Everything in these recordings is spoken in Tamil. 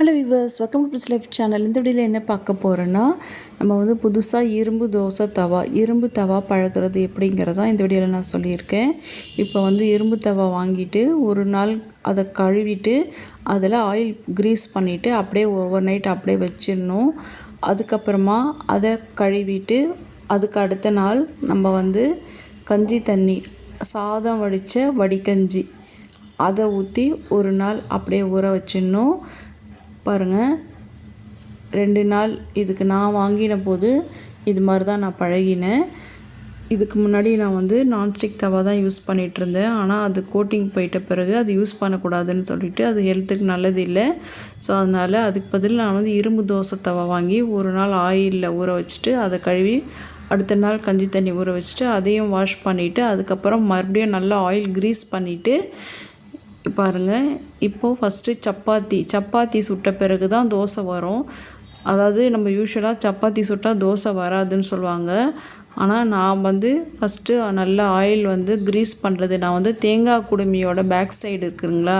Hello viewers welcome to life channel இந்த வீடியோவில் என்ன பார்க்க போகிறோன்னா நம்ம வந்து புதுசாக இரும்பு தோசை தவா இரும்பு தவா பழகிறது எப்படிங்கிறதா இந்த வீடியோவில் நான் சொல்லியிருக்கேன். இப்போ வந்து இரும்பு தவா வாங்கிட்டு ஒரு நாள் அதை கழுவிட்டு அதில் ஆயில் க்ரீஸ் பண்ணிவிட்டு அப்படியே ஓவர் நைட் அப்படியே வச்சிடணும். அதுக்கப்புறமா அதை கழுவிட்டு அதுக்கு அடுத்த நாள் நம்ம வந்து கஞ்சி தண்ணி சாதம் வடித்த வடிகஞ்சி அதை ஊற்றி ஒரு நாள் அப்படியே ஊற வச்சிடணும். பாருங்கள் ரெண்டு நாள் இதுக்கு நான் வாங்கின போது இது மாதிரி தான் நான் பழகினேன். இதுக்கு முன்னாடி நான் வந்து நான்ஸ்டிக் தவா தான் யூஸ் பண்ணிகிட்டு இருந்தேன் ஆனால் அது கோட்டிங் போயிட்ட பிறகு அது யூஸ் பண்ணக்கூடாதுன்னு சொல்லிட்டு அது ஹெல்த்துக்கு நல்லது இல்லை. ஸோ அதனால் அதுக்கு பதில் நான் வந்து இரும்பு தோசை தவா வாங்கி ஒரு நாள் ஆயிலில் ஊற வச்சுட்டு அதை கழுவி அடுத்த நாள் கஞ்சி தண்ணி ஊற வச்சுட்டு அதையும் வாஷ் பண்ணிவிட்டு அதுக்கப்புறம் மறுபடியும் நல்லா ஆயில் க்ரீஸ் பண்ணிவிட்டு பாருங்கள் இப்போது ஃபஸ்ட்டு சப்பாத்தி சப்பாத்தி சுட்ட பிறகு தான் தோசை வரும். அதாவது நம்ம யூஸ்வலாக சப்பாத்தி சுட்டால் தோசை வராதுன்னு சொல்லுவாங்க. ஆனால் நான் வந்து ஃபஸ்ட்டு நல்லா ஆயில் வந்து க்ரீஸ் பண்ணுறது நான் வந்து தேங்காய் குடுமியோட பேக் சைடு இருக்குதுங்களா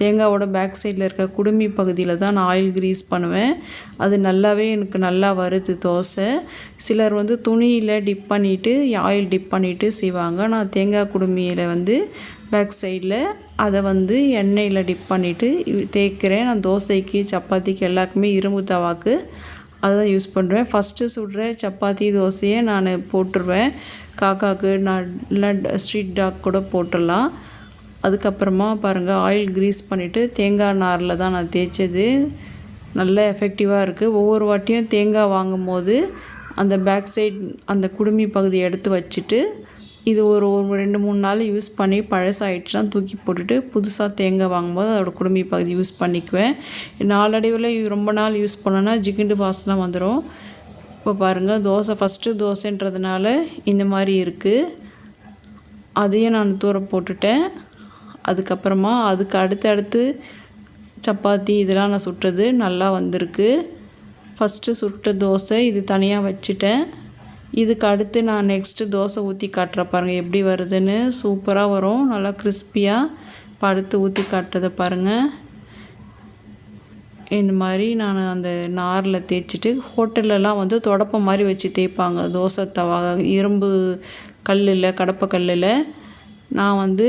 தேங்காவோட பேக் சைடில் இருக்க குடுமி பகுதியில் தான் நான் ஆயில் க்ரீஸ் பண்ணுவேன். அது நல்லாவே எனக்கு நல்லா வருது தோசை. சிலர் வந்து துணியில் டிப் பண்ணிவிட்டு ஆயில் டிப் பண்ணிவிட்டு செய்வாங்க. நான் தேங்காய் குடுமியில் வந்து பேக் சைடில் அதை வந்து எண்ணெயில் டிப் பண்ணிவிட்டு தேய்க்கிறேன். நான் தோசைக்கு சப்பாத்திக்கு எல்லாருக்குமே இரும்பு தவாக்கு அதை தான் யூஸ் பண்ணுறேன் ஃபஸ்ட்டு சுடுற சப்பாத்தி தோசையை நான் போட்டுருவேன். காக்காவுக்கு நான் இல்லை ஸ்ட்ரீட் டாக் கூட போட்டுடலாம். அதுக்கப்புறமா பாருங்கள் ஆயில் க்ரீஸ் பண்ணிவிட்டு தேங்காய் நாரில் தான் நான் தேய்ச்சது. நல்ல எஃபெக்டிவாக இருக்குது ஒவ்வொரு வாட்டியும் தேங்காய் வாங்கும் போது அந்த பேக் சைட் அந்த குடுமி பகுதியை எடுத்து வச்சுட்டு இது ஒரு ஒரு ரெண்டு மூணு நாள் யூஸ் பண்ணி பழசாயிடுச்சுன்னா தூக்கி போட்டுட்டு புதுசாக தேங்காய் வாங்கும்போது அதோட குடும்ப பகுதி யூஸ் பண்ணிக்குவேன். நாளடைவில் ரொம்ப நாள் யூஸ் பண்ணோன்னா ஜிகிண்டு வாசனை வந்துடும் இப்போ பாருங்கள் தோசை ஃபஸ்ட்டு தோசைன்றதுனால இந்த மாதிரி இருக்குது அதையும் நான் தூர போட்டுட்டேன். அதுக்கப்புறமா அதுக்கு அடுத்தடுத்து சப்பாத்தி இதெல்லாம் நான் சுட்டது நல்லா வந்திருக்கு. ஃபஸ்ட்டு சுட்ட தோசை இது தனியாக வச்சுட்டேன். இதுக்கு அடுத்து நான் நெக்ஸ்ட்டு தோசை ஊற்றி காட்டுற பாருங்கள் எப்படி வருதுன்னு. சூப்பராக வரும். நல்லா கிறிஸ்பியாக படுத்து ஊற்றி காட்டுறதை பாருங்கள் இந்த மாதிரி நான் அந்த நாரில் தேய்ச்சிட்டு ஹோட்டல்லலாம் வந்து தொடப்பம் மாதிரி வச்சு தேய்ப்பாங்க. தோசை தவா இரும்பு கல்லில் கடப்பை கல்லில். நான் வந்து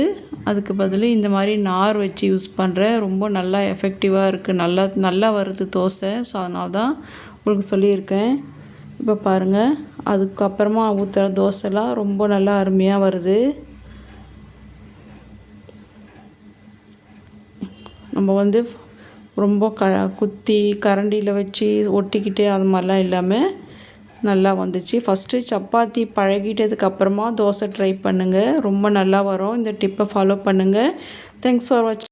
அதுக்கு பதில் இந்த மாதிரி நார் வச்சு யூஸ் பண்ணுறேன் ரொம்ப நல்லா எஃபெக்டிவாக இருக்குது நல்லா நல்லா வருது தோசை. ஸோ அதனால தான் உங்களுக்கு சொல்லியிருக்கேன். இப்போ பாருங்கள் அதுக்கப்புறமா ஊற்றுற தோசைலாம் ரொம்ப நல்லா அருமையாக வருது. நம்ம வந்து ரொம்ப க குத்தி கரண்டியில் வச்சு ஒட்டிக்கிட்டு அது மாதிரிலாம் இல்லாமல் நல்லா வந்துச்சு. ஃபஸ்ட்டு சப்பாத்தி பழகிட்டதுக்கப்புறமா தோசை ட்ரை பண்ணுங்கள் ரொம்ப நல்லா வரும். இந்த டிப்பை ஃபாலோ பண்ணுங்கள் தேங்க்ஸ் ஃபார் வாட்சிங்